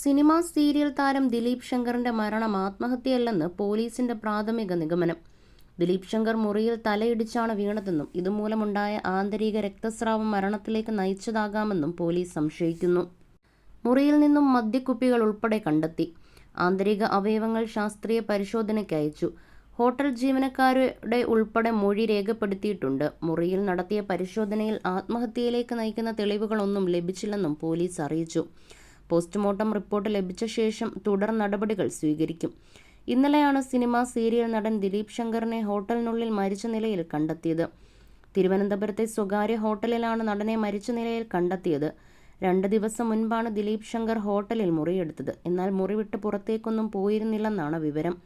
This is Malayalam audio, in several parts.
സിനിമാ സീരിയൽ താരം ദിലീപ് ശങ്കറിന്റെ മരണം ആത്മഹത്യയല്ലെന്ന് പോലീസിന്റെ പ്രാഥമിക നിഗമനം. ദിലീപ് ശങ്കർ മുറിയിൽ തലയിടിച്ചാണ് വീണതെന്നും ഇതുമൂലമുണ്ടായ ആന്തരിക രക്തസ്രാവം മരണത്തിലേക്ക് നയിച്ചതാകാമെന്നും പോലീസ് സംശയിക്കുന്നു. മുറിയിൽ നിന്നും മദ്യക്കുപ്പികൾ ഉൾപ്പെടെ കണ്ടെത്തി. ആന്തരിക അവയവങ്ങൾ ശാസ്ത്രീയ പരിശോധനയ്ക്ക് അയച്ചു. ഹോട്ടൽ ജീവനക്കാരുടെ ഉൾപ്പെടെ മൊഴി രേഖപ്പെടുത്തിയിട്ടുണ്ട്. മുറിയിൽ നടത്തിയ പരിശോധനയിൽ ആത്മഹത്യയിലേക്ക് നയിക്കുന്ന തെളിവുകളൊന്നും ലഭിച്ചില്ലെന്നും പോലീസ് അറിയിച്ചു. പോസ്റ്റ്മോർട്ടം റിപ്പോർട്ട് ലഭിച്ച ശേഷം തുടർ നടപടികൾ സ്വീകരിക്കും. ഇന്നലെയാണ് സിനിമ സീരിയൽ നടൻ ദിലീപ് ശങ്കറിനെ ഹോട്ടലിനുള്ളിൽ മരിച്ച നിലയിൽ കണ്ടെത്തിയത്. തിരുവനന്തപുരത്തെ സ്വകാര്യ ഹോട്ടലിലാണ് നടനെ മരിച്ച നിലയിൽ കണ്ടെത്തിയത്. രണ്ട് ദിവസം മുൻപാണ് ദിലീപ് ശങ്കർ ഹോട്ടലിൽ മുറിയെടുത്തത്. എന്നാൽ മുറി വിട്ട് പുറത്തേക്കൊന്നും പോയിരുന്നില്ലെന്നാണ് വിവരം.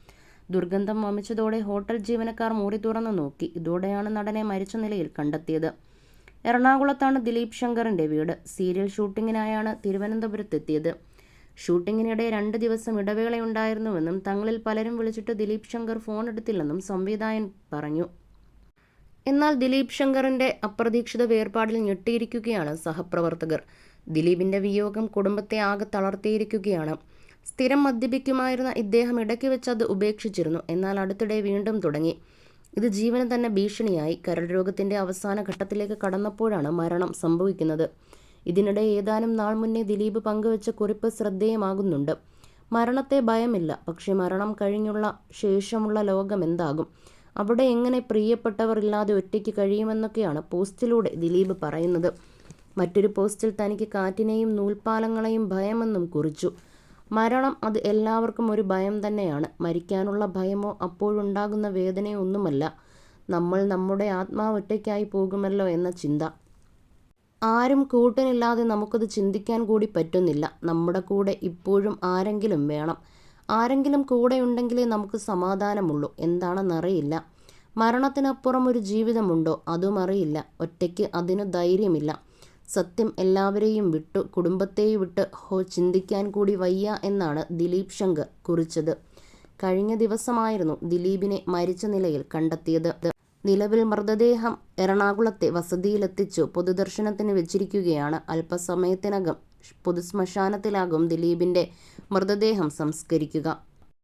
ദുർഗന്ധം വമിച്ചതോടെ ഹോട്ടൽ ജീവനക്കാർ മുറി തുറന്നു നോക്കി. ഇതോടെയാണ് നടനെ മരിച്ച നിലയിൽ കണ്ടെത്തിയത്. എറണാകുളത്താണ് ദിലീപ് ശങ്കറിന്റെ വീട്. സീരിയൽ ഷൂട്ടിങ്ങിനായാണ് തിരുവനന്തപുരത്തെത്തിയത്. ഷൂട്ടിങ്ങിനിടെ രണ്ട് ദിവസം ഇടവേളയുണ്ടായിരുന്നുവെന്നും തങ്ങളിൽ പലരും വിളിച്ചിട്ട് ദിലീപ് ശങ്കർ ഫോൺ എടുത്തില്ലെന്നും സംവിധായകൻ പറഞ്ഞു. എന്നാൽ ദിലീപ് ശങ്കറിന്റെ അപ്രതീക്ഷിത വേർപാടിൽ ഞെട്ടിയിരിക്കുകയാണ് സഹപ്രവർത്തകർ. ദിലീപിന്റെ വിയോഗം കുടുംബത്തെ ആകെ തളർത്തിയിരിക്കുകയാണ്. സ്ഥിരം മദ്യപിക്കുമായിരുന്ന ഇദ്ദേഹം ഇടയ്ക്ക് വെച്ച് അത് ഉപേക്ഷിച്ചിരുന്നു. എന്നാൽ അടുത്തിടെ വീണ്ടും തുടങ്ങി. ഇത് ജീവന് തന്നെ ഭീഷണിയായി. കരൾ രോഗത്തിന്റെ അവസാന ഘട്ടത്തിലേക്ക് കടന്നപ്പോഴാണ് മരണം സംഭവിക്കുന്നത്. ഇതിനിടെ ഏതാനും നാൾ മുന്നേ ദിലീപ് പങ്കുവച്ച കുറിപ്പ് ശ്രദ്ധേയമാകുന്നുണ്ട്. മരണത്തെ ഭയമില്ല. പക്ഷെ മരണം കഴിഞ്ഞുള്ള ശേഷമുള്ള ലോകം എന്താകും? അവിടെ എങ്ങനെ പ്രിയപ്പെട്ടവർ ഇല്ലാതെ ഒറ്റയ്ക്ക് കഴിയുമെന്നൊക്കെയാണ് പോസ്റ്റിലൂടെ ദിലീപ് പറയുന്നത്. മറ്റൊരു പോസ്റ്റിൽ തനിക്ക് കാറ്റിനെയും നൂൽപ്പാലങ്ങളെയും ഭയമെന്നും കുറിച്ചു. മരണം അത് എല്ലാവർക്കും ഒരു ഭയം തന്നെയാണ്. മരിക്കാനുള്ള ഭയമോ അപ്പോഴുണ്ടാകുന്ന വേദനയോ ഒന്നുമല്ല. നമ്മൾ നമ്മുടെ ആത്മാവ് ഒറ്റയ്ക്കായി പോകുമല്ലോ എന്ന ചിന്ത. ആരും കൂട്ടനില്ലാതെ നമുക്കത് ചിന്തിക്കാൻ കൂടി പറ്റുന്നില്ല. നമ്മുടെ കൂടെ ഇപ്പോഴും ആരെങ്കിലും വേണം. ആരെങ്കിലും കൂടെ ഉണ്ടെങ്കിലേ നമുക്ക് സമാധാനമുള്ളൂ. എന്താണെന്നറിയില്ല മരണത്തിനപ്പുറം ഒരു ജീവിതമുണ്ടോ? അതും അറിയില്ല. ഒറ്റയ്ക്ക് അതിന് ധൈര്യമില്ല. സത്യം എല്ലാവരെയും വിട്ടു കുടുംബത്തെ വിട്ട് ഹോ ചിന്തിക്കാൻ കൂടി വയ്യ എന്നാണ് ദിലീപ് ശങ്കർ കുറിച്ചത്. കഴിഞ്ഞ ദിവസമായിരുന്നു ദിലീപിനെ മരിച്ച നിലയിൽ കണ്ടെത്തിയത്. നിലവിൽ മൃതദേഹം എറണാകുളത്തെ വസതിയിലെത്തിച്ചു. പൊതുദർശനത്തിന് വെച്ചിരിക്കുകയാണ്. അല്പസമയത്തിനകം പൊതുശ്മശാനത്തിലാകും ദിലീപിന്റെ മൃതദേഹം സംസ്കരിക്കുക.